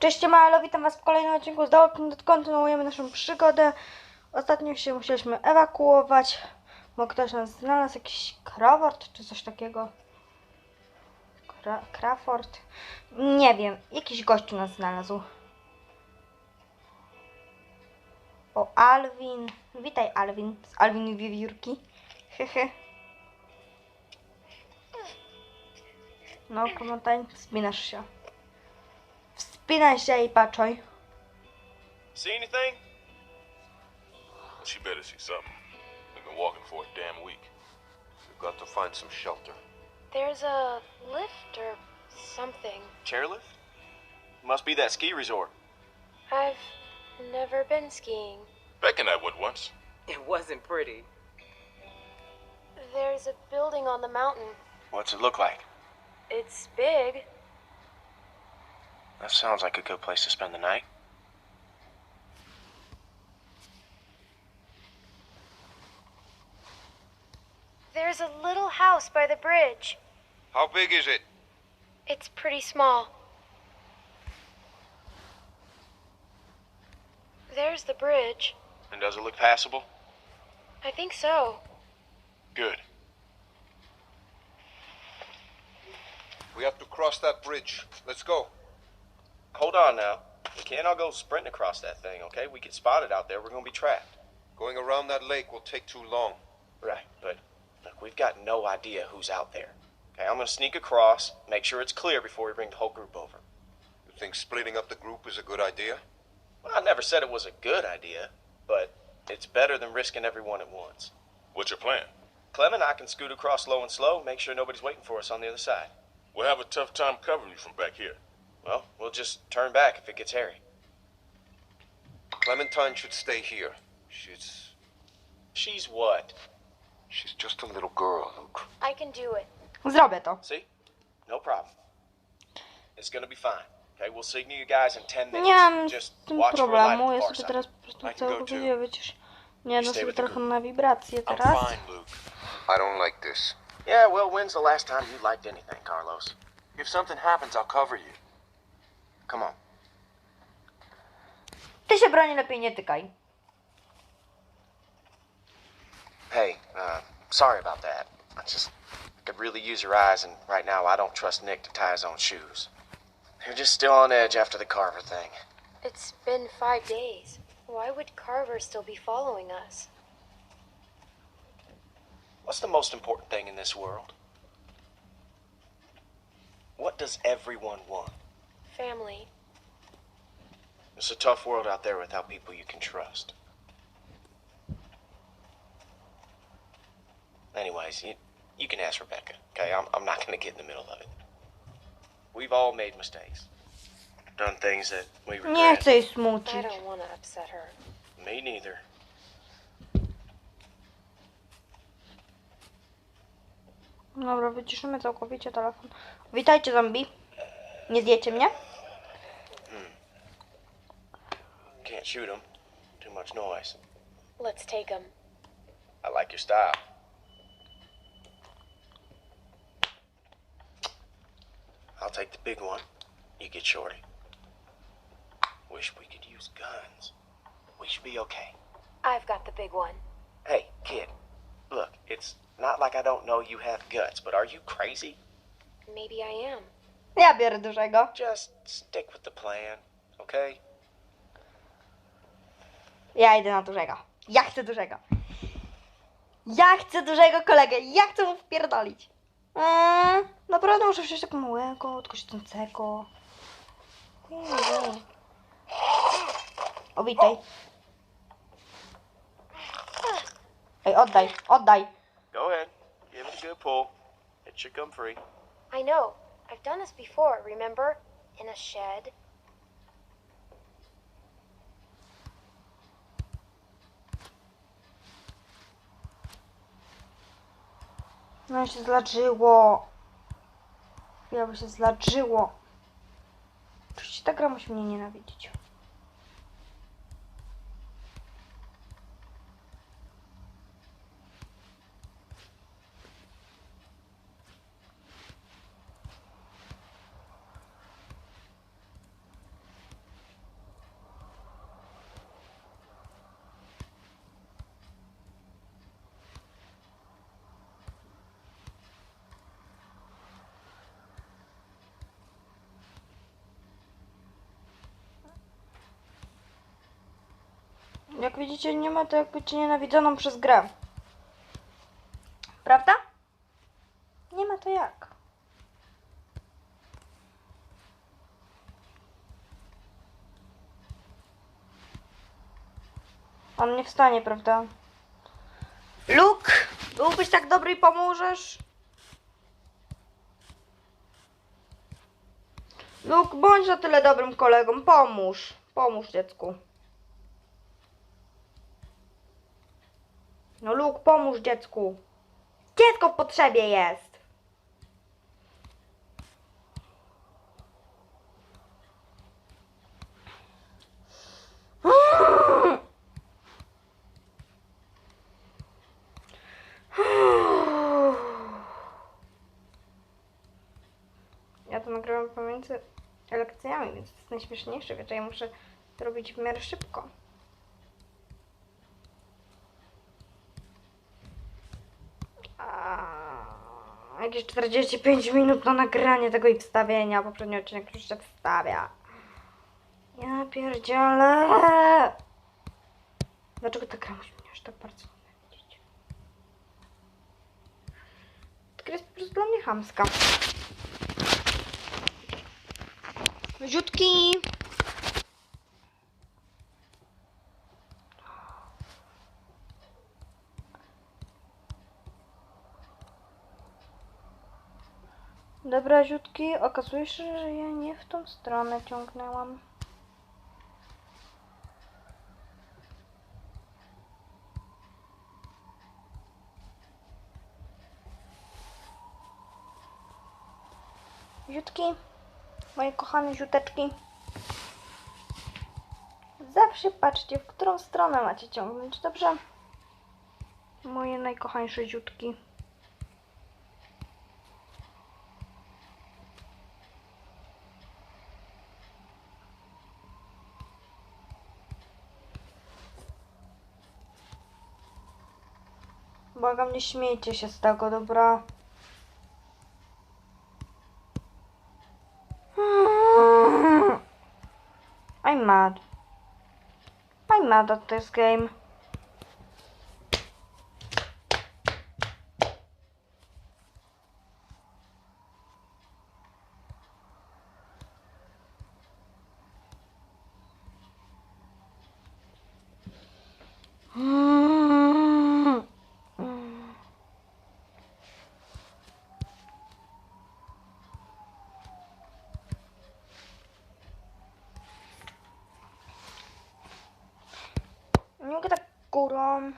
Cześć, Malo, witam Was w kolejnym odcinku z Dołek. Kontynuujemy naszą przygodę. Ostatnio się musieliśmy ewakuować, bo ktoś nas znalazł, jakiś Crawford czy coś takiego. Kra Crawford? Nie wiem, jakiś gościu nas znalazł. O, Alvin. Witaj, Alvin. Z Alvin Wiewiórki. Hehe. No, pamiętaj, wspinasz się. Wspinaj się i patrzaj. See anything? She better see something. We've been walking for a damn week. We've got to find some shelter. There's a lift or something. Chairlift? Must be that ski resort. I've never been skiing. Beck and I went once. It wasn't pretty. There's a building on the mountain. What's it look like? It's big. That sounds like a good place to spend the night. There's a little house by the bridge. How big is it? It's pretty small. There's the bridge. And does it look passable? I think so. Good. We have to cross that bridge. Let's go. Hold on now. We can't all go sprinting across that thing, okay? We get spotted out there, we're gonna be trapped. Going around that lake will take too long. Right, but look, we've got no idea who's out there. Okay, I'm gonna sneak across, make sure it's clear before we bring the whole group over. You think splitting up the group is a good idea? Well, I never said it was a good idea, but it's better than risking everyone at once. What's your plan? Clem and I can scoot across low and slow, make sure nobody's waiting for us on the other side. We'll have a tough time covering you from back here. Well, we'll just turn back if it gets hairy. Clementine should stay here. She's. She's what? She's just a little girl, Luke. I can do it. Zrobię to. See? No problem. It's gonna be fine. Okay, we'll signal you guys in 10 minutes. Nie mam z Just tym watch for a light problemu. Ja sobie teraz po prostu I can chcę go too. powiedzieć, wycisz. Nie, no stay sobie trochę na wibrację I'm fine, Luke. I don't like this. Yeah, well, when's the last time you liked anything, Carlos? If something happens, I'll cover you. Come on. Ty się broni lepiej nie tykaj. Hey, uh, sorry about that. I just I could really use your eyes, and right now I don't trust Nick to tie his own shoes. They're just still on edge after the Carver thing. It's been five days. Why would Carver still be following us? What's the most important thing in this world? What does everyone want? Family. It's a tough world out there without people you can trust. Anyways, you, you can ask Rebecca, okay? I'm, I'm not going to get in the middle of it. We've all made mistakes. Done things that we regret. Nie chcę jej I don't want to upset her. Me neither. Dobra, wyciszymy całkowicie telefon. Witajcie zombie. Nie zjecie mnie? Can't shoot them. Too much noise. Let's take him. I like your style. I'll take the big one. You get Shorty. Wish we could use guns. We should be okay. I've got the big one. Hey, kid. Look, it's not like I don't know you have guts, but are you crazy? Maybe I am. Ja biorę dużego. Just stick with the plan, okay? Ja idę na dużego. Ja chcę dużego. Ja chcę dużego kolegę. Ja chcę mu wpierdolić. Eee, naprawdę muszę wziąć tak małego, tylko siedzącego. O, witaj. Ej, oddaj, oddaj. Go ahead. Give it a good pull. It should come free. I know. I've done this before, remember? In a shed. No się zladżyło. Ja by się zladżyło. Oczywiście ta gra musi mnie nienawidzić. Jak widzicie, nie ma to jak być nienawidzoną przez grę. Prawda? Nie ma to jak. On nie wstanie, prawda? Luke, byłbyś tak dobry i pomożesz? Luke, bądź na tyle dobrym kolegą. Pomóż. Pomóż dziecku. No Luke, pomóż dziecku. Dziecko w potrzebie jest. Ja to nagrywam pomiędzy lekcjami, więc to jest najśmieszniejsze, ja muszę to robić w miarę szybko. A, Jakieś 45 minut na nagranie tego i wstawienia. Poprzedni odcinek już się wstawia. Ja pierdzielę. Dlaczego ta gra musi mnie aż tak bardzo nienawidzić? Ta gra jest po prostu dla mnie chamska. Ziutki! Dobra, ziutki, okazuje się, że ja nie w tą stronę ciągnęłam. Ziutki, moje kochane ziuteczki. Zawsze patrzcie, w którą stronę macie ciągnąć, dobrze? Moje najkochańsze ziutki. Błagam, nie śmiejcie się z tego, dobra? I'm mad. I'm mad at this game. Tak górą.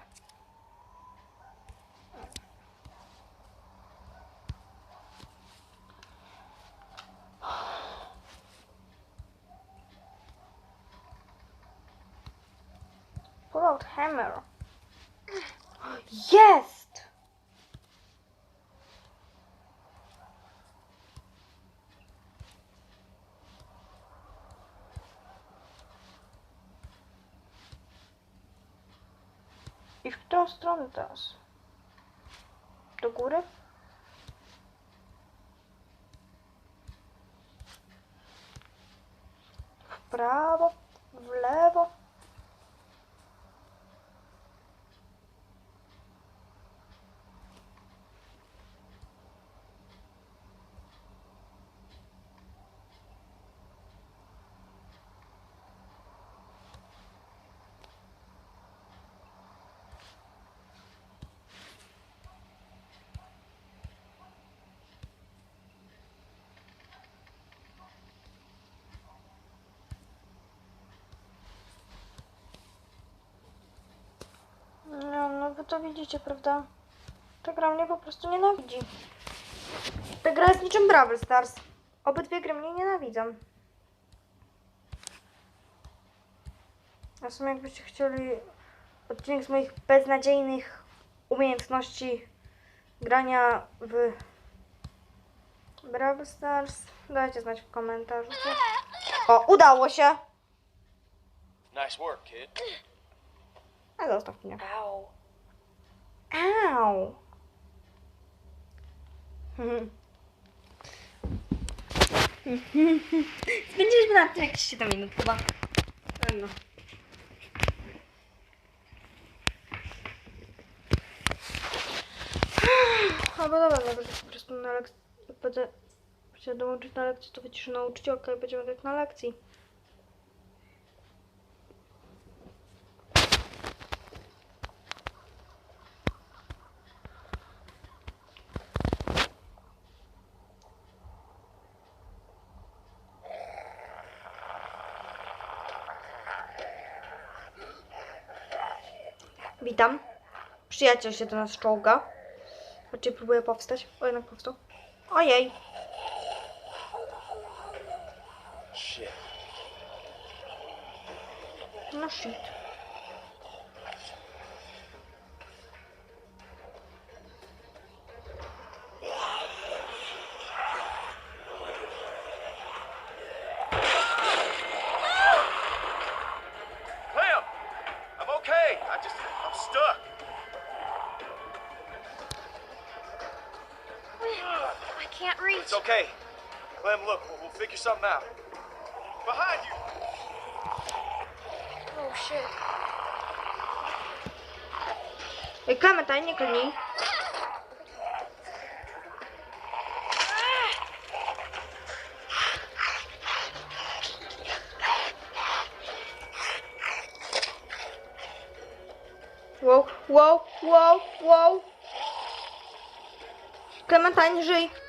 I w którą stronę teraz? Do góry? W prawo? W lewo? No, no wy to widzicie, prawda? Ta gra mnie po prostu nienawidzi. Ta gra jest niczym Brawl Stars. Obydwie gry mnie nienawidzą. A w sumie jakbyście chcieli odcinek z moich beznadziejnych umiejętności grania w Brawl Stars, dajcie znać w komentarzu. O, udało się! Nice work, kid. A zostaw mnie. Au. Au. Hmm. Spędziliśmy na tym jakieś 7 minut chyba. No. Albo dobra, będę po prostu na lekcji, będę się dołączyć na lekcję, to wyciszę nauczycielkę i będziemy grać na lekcji. Witam. Przyjaciel się do nas czołga. Raczej próbuje powstać. O, jednak powstał. Ojej. No shit. Okay. Clem, look, we'll, we'll figure something out. Behind you! Oh shit. Ej, Klementaj, nie klnij. Wow, wow, wow, wow. Klementaj, żyj.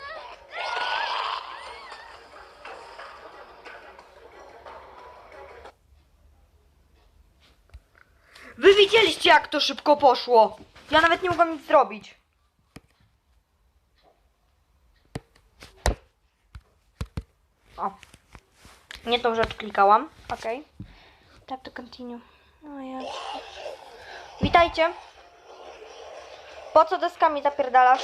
Wy widzieliście jak to szybko poszło. Ja nawet nie mogłam nic zrobić. O. Nie tą rzecz klikałam. Okej. Tap to continue. O Jezu. Witajcie. Po co deskami zapierdalasz?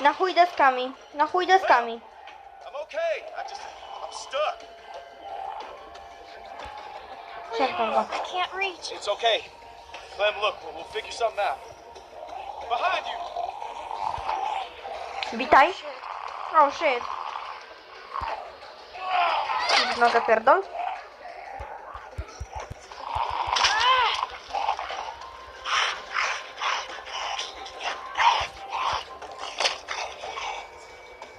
Na chuj deskami. Na chuj deskami. I can't reach. It's okay. Clem, look, we'll, we'll figure something out. Behind you! Witaj. Oh shit. Nogę pierdol.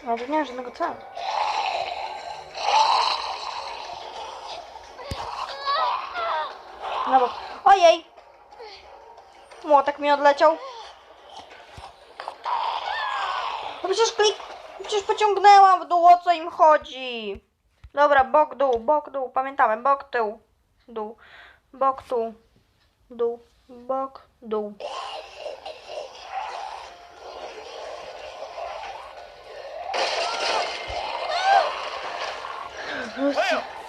Ja tu nie mam żadnego celu. No bo... Ojej! Młotek mi odleciał. No przecież klik... Przecież pociągnęłam w dół, o co im chodzi? Dobra, bok, dół, bok, dół. Pamiętamy, bok, tył, dół. Bok, dół, dół, bok, dół. Clem!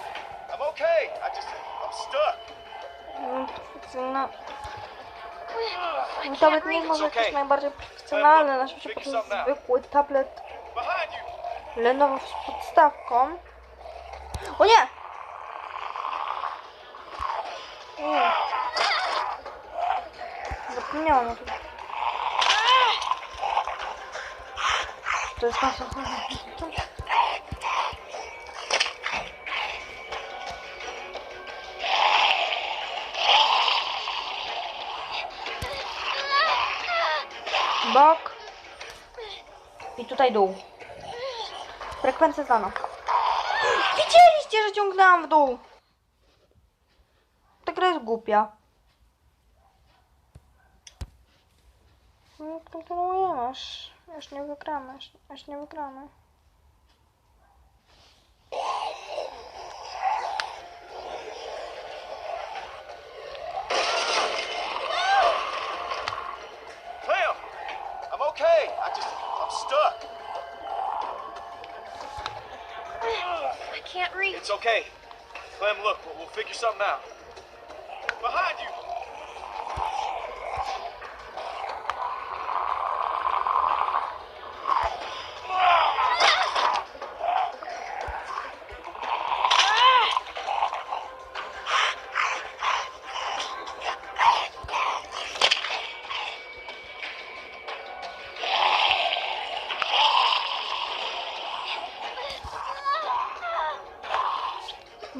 profesjonalne. No. Tablet nie jest może jakiś najbardziej profesjonalny, na szybciej jest zwykły tablet Lenovo z podstawką. O nie! Mm. Zapomniałam To jest nasza Bok. I tutaj dół. Frekwencję znana. Widzieliście, że ciągnęłam w dół. Ta gra jest głupia. No, kontynuujemy, aż, aż nie wygramy, aż, aż nie wygramy. Can't. It's okay. Clem, look, we'll, we'll figure something out. Behind you!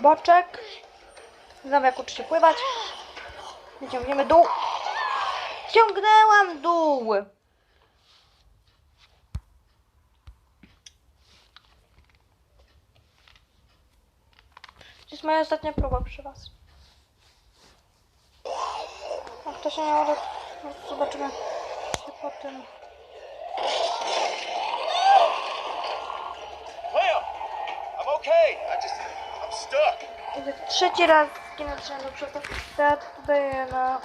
boczek. Znam jak uczy się pływać. Ciągniemy dół. Ciągnęłam dół. To jest moja ostatnia próba przy was. Jak to się nie uda, no, zobaczymy się po tym. Trzeci raz zginę z rzędu przez to. Teatr dodaję na...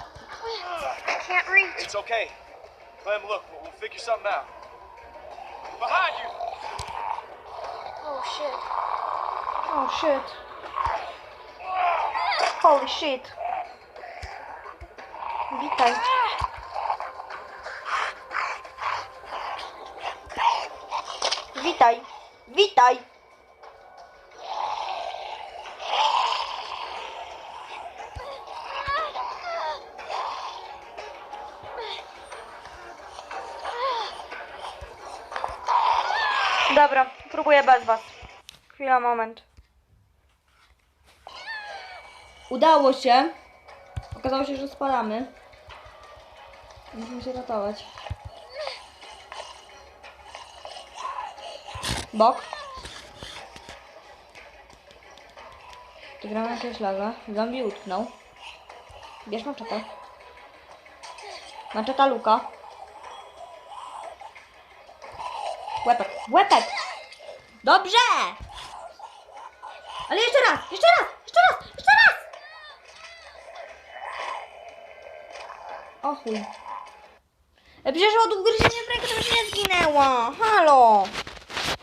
I can't reach. It's okay. Clem, look, we'll, we'll figure something out. Behind you! Oh shit. Oh shit. Holy shit. Witaj. Witaj. Witaj. Bez was. Chwila, moment. Udało się. Okazało się, że spadamy. Musimy się ratować. Bok. Tu gramy jakiegoś laga. Zombie utknął. Bierz maczetę. Maczeta Luka. Łepek. Łepek! Dobrze! Ale jeszcze raz! Jeszcze raz! Jeszcze raz! Jeszcze raz! O chuj. E, Przecież od ugryzienia w rękę to by się nie zginęła. Halo!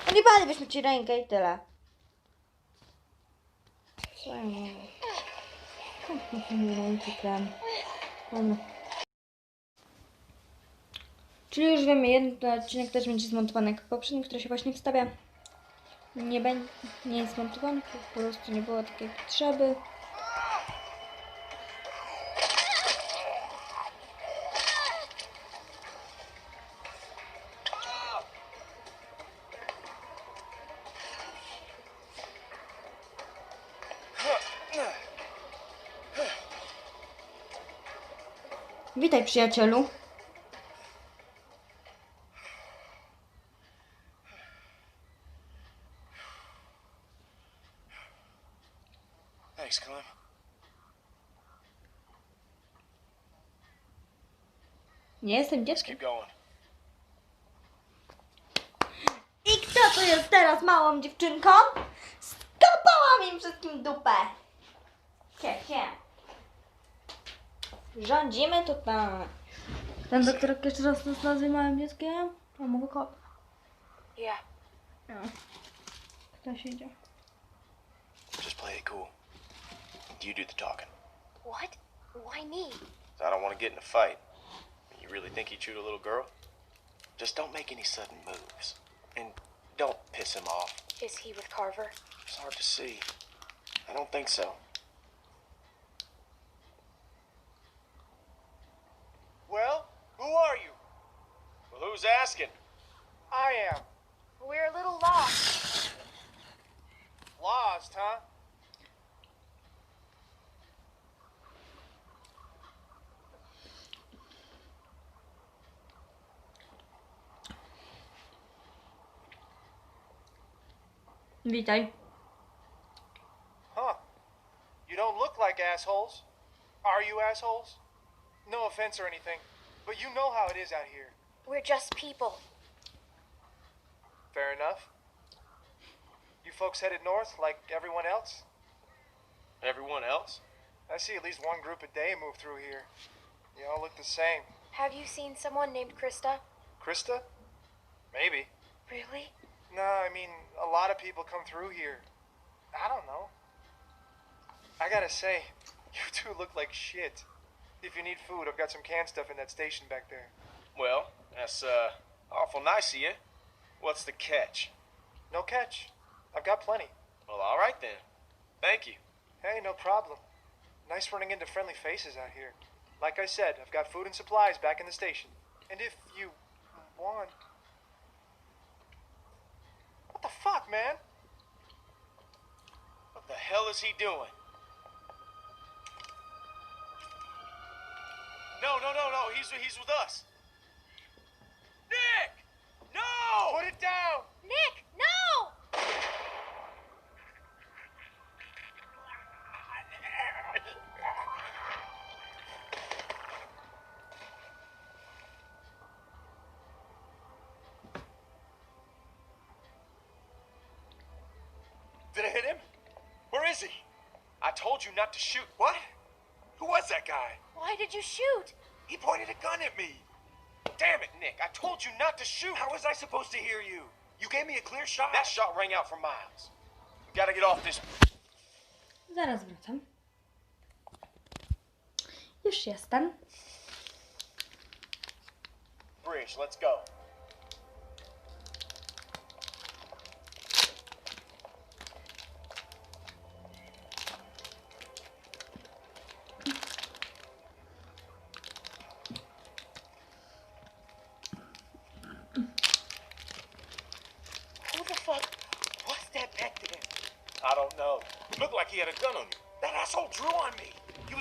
Odjebalibyśmy ci rękę i tyle. Co ja. Dobra. Czyli już wiemy, jeden odcinek też będzie zmontowany jak poprzedni, który się właśnie wstawia. Nie nie jest montowany, po prostu nie było takiej potrzeby. Witaj przyjacielu. Thanks, Clem. Nie jestem dzieckiem. Keep going. I kto to jest teraz małą dziewczynką? Skopałam im wszystkim dupę. Cie, cie. Rządzimy tutaj. Ten doktor jeszcze raz nas nazywa małym dzieckiem? A mogę ko... Yeah. No. Kto się idzie? Just play it cool. You do the talking. What? Why me? I don't want to get in a fight. You really think he chewed a little girl? Just don't make any sudden moves. And don't piss him off. Is he with Carver? It's hard to see. I don't think so. Well, who are you? Well, who's asking? I am. We're a little lost. Lost, huh? Witaj. Huh. You don't look like assholes. Are you assholes? No offense or anything, but you know how it is out here. We're just people. Fair enough. You folks headed north like everyone else? Everyone else? I see at least one group a day move through here. You all look the same. Have you seen someone named Krista? Krista? Maybe. Really? No, I mean, a lot of people come through here. I don't know. I gotta say, you two look like shit. If you need food, I've got some canned stuff in that station back there. Well, that's, uh, awful nice of you. What's the catch? No catch. I've got plenty. Well, all right then. Thank you. Hey, no problem. Nice running into friendly faces out here. Like I said, I've got food and supplies back in the station. And if you want. What the fuck, man? What the hell is he doing? No, no, no, no. He's he's with us. Nick! No! Put it down! Not to shoot. What? Who was that guy? Why did you shoot? He pointed a gun at me. Damn it, Nick. I told you not to shoot. How was I supposed to hear you? You gave me a clear shot. That shot rang out for miles. We gotta get off this. Zaraz wracam. Już jestem. bridge. Let's go.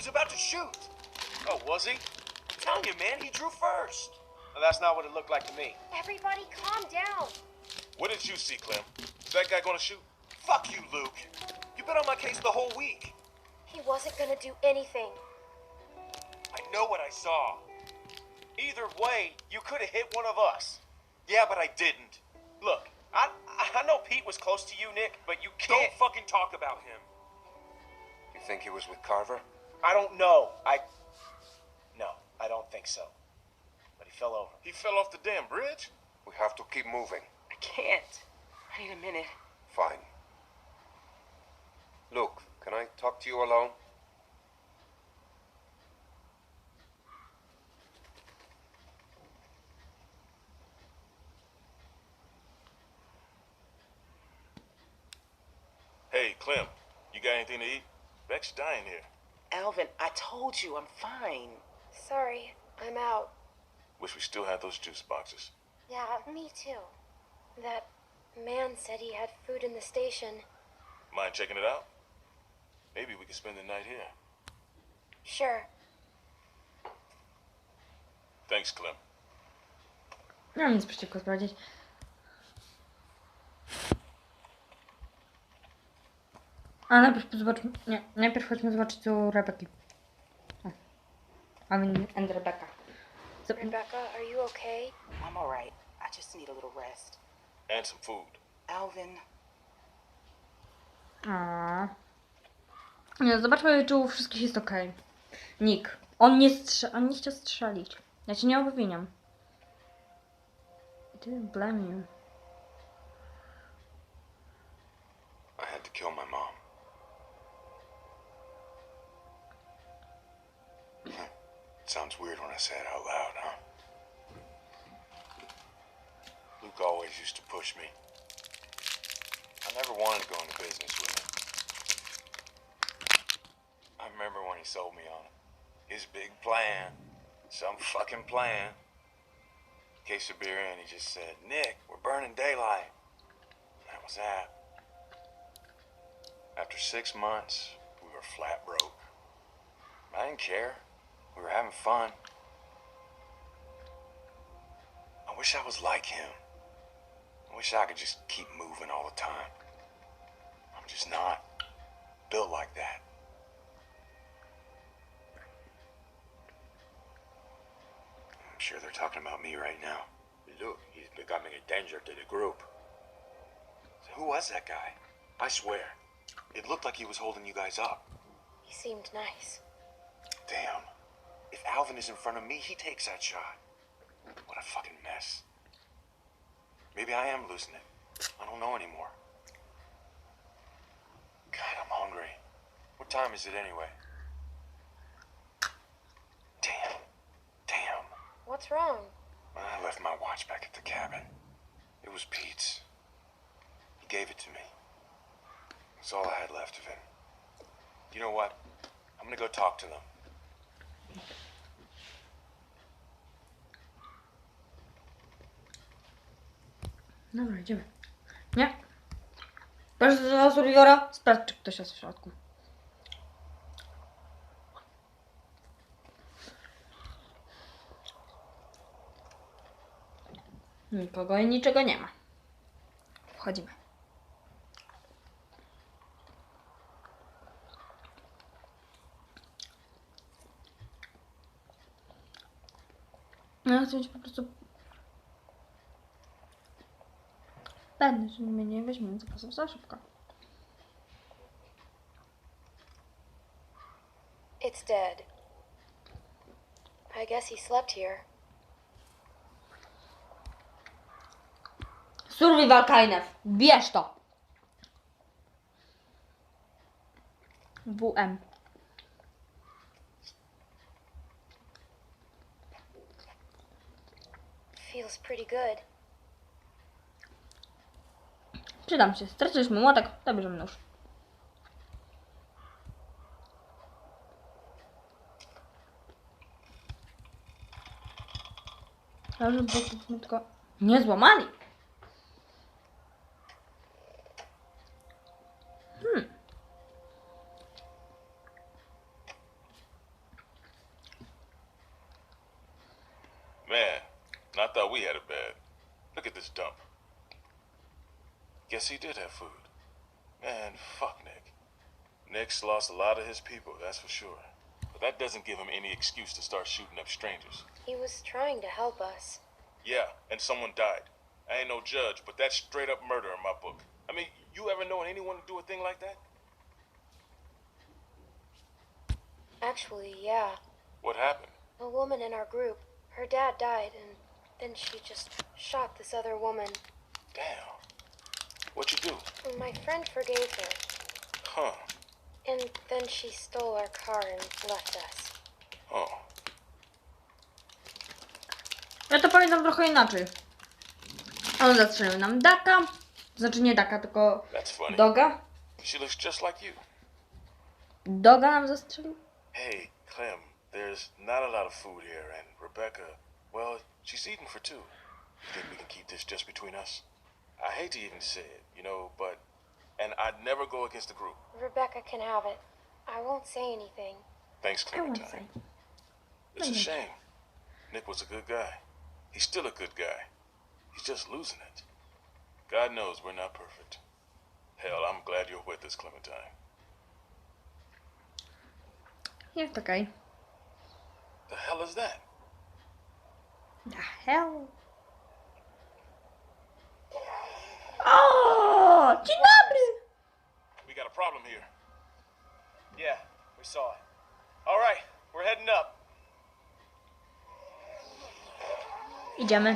Was about to shoot. Oh, was he? I'm telling you, man, he drew first. Well, that's not what it looked like to me. Everybody calm down. What did you see, Clem? Is that guy gonna shoot? Fuck you, Luke. You've been on my case the whole week. He wasn't gonna do anything. I know what I saw. Either way, you could have hit one of us. Yeah, but I didn't. Look, I I know Pete was close to you, Nick, but you can't. Don't fucking talk about him. You think he was with Carver? I don't know. I. No, I don't think so. But he fell over. He fell off the damn bridge? We have to keep moving. I can't. I need a minute. Fine. Luke, can I talk to you alone? Hey, Clem, you got anything to eat? Beck's dying here. Alvin, I told you I'm fine. Sorry, I'm out. Wish we still had those juice boxes. Yeah, me too. That man said he had food in the station. Mind checking it out? Maybe we could spend the night here. Sure. Thanks, Clem. Nie mam nic przeciwko sprawdzić. A najpierw zobaczmy. Nie, najpierw chodźmy zobaczyć u Rebeki. I mean, and Rebecca. Zo- Rebecca, are you okay? I'm alright. I just need a little rest. And some food. Alvin, A. Nie, zobaczmy, czy u wszystkich jest ok. Nick. On nie, strze- on nie chciał strzelić. Ja cię nie obwiniam. I didn't blame you. Sounds weird when I say it out loud, huh? Luke always used to push me. I never wanted to go into business with him. I remember when he sold me on. His big plan. Some fucking plan. Case of beer in, he just said, Nick, we're burning daylight. That was that. After six months, we were flat broke. I didn't care. We were having fun. I wish I was like him. I wish I could just keep moving all the time. I'm just not built like that. I'm sure they're talking about me right now. Look, he's becoming a danger to the group. So who was that guy? I swear, it looked like he was holding you guys up. He seemed nice. Damn. If Alvin is in front of me, he takes that shot. What a fucking mess. Maybe I am losing it. I don't know anymore. God, I'm hungry. What time is it anyway? Damn. Damn. What's wrong? I left my watch back at the cabin. It was Pete's. He gave it to me. It's all I had left of him. You know what? I'm gonna go talk to them. Dobra, idziemy. Nie? Proszę za Survivora, sprawdź, czy ktoś jest w środku. Nikogo i niczego nie ma. Wchodzimy. No, chcę mieć po prostu Pewnie, że mnie nie weźmiemy zapasów za szybko. It's dead. I guess he slept here. Survival Kainew. Bierz to. WM. Feels pretty good. Przydam się. Straciliśmy młotek, to bierzemy nóż. Dobrze, bo tylko nie złamali. Guess he did have food. Man, fuck Nick. Nick's lost a lot of his people, that's for sure. But that doesn't give him any excuse to start shooting up strangers. He was trying to help us. Yeah, and someone died. I ain't no judge, but that's straight up murder in my book. I mean, you ever known anyone to do a thing like that? Actually, yeah. What happened? A woman in our group. Her dad died, and then she just shot this other woman. Damn. What you do? My friend forgave her, Huh. and then she stole our car and left us. Oh. Ja to pamiętam trochę inaczej. On zastrzelił nam Daka. Znaczy nie Daka, tylko That's funny. Doga. She looks just like you. Doga nam zastrzelił. Hey, Clem, there's not a lot of food here, and Rebecca, well, she's eating for two. You think we can keep this just between us? I hate to even say it, you know, but. And I'd never go against the group. Rebecca can have it. I won't say anything. Thanks, I won't Clementine. say. It's a shame. Nick was a good guy. He's still a good guy. He's just losing it. God knows we're not perfect. Hell, I'm glad you're with us, Clementine. Jest okej. The hell is that? The hell? O, dzień dobry! We got a problem here. Yeah, we saw it. All right, we're heading up. Idziemy.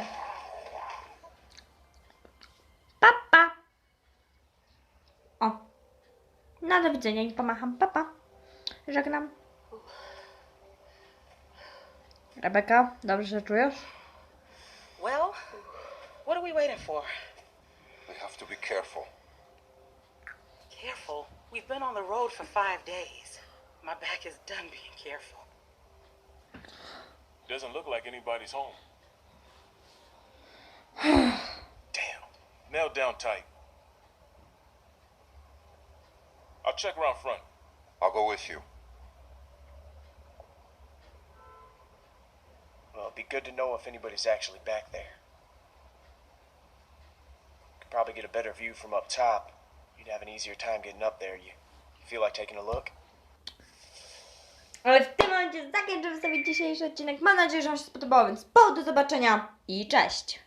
Papa. O. No do widzenia i pomacham. Papa. Żegnam. Rebeka, dobrze się czujesz? Well, what are we waiting for? We have to be careful. Careful. We've been on the road for five days. My back is done being careful. Doesn't look like anybody's home. Damn. Nailed down tight. I'll check around front. I'll go with you. Well, it'd be good to know if anybody's actually back there. Could probably get a better view from up top. You'd have an easier time getting up there. You, feel like taking a look? Ale w tym momencie zakończymy sobie dzisiejszy odcinek. Mam nadzieję, że Wam się spodobał, więc po do zobaczenia i cześć!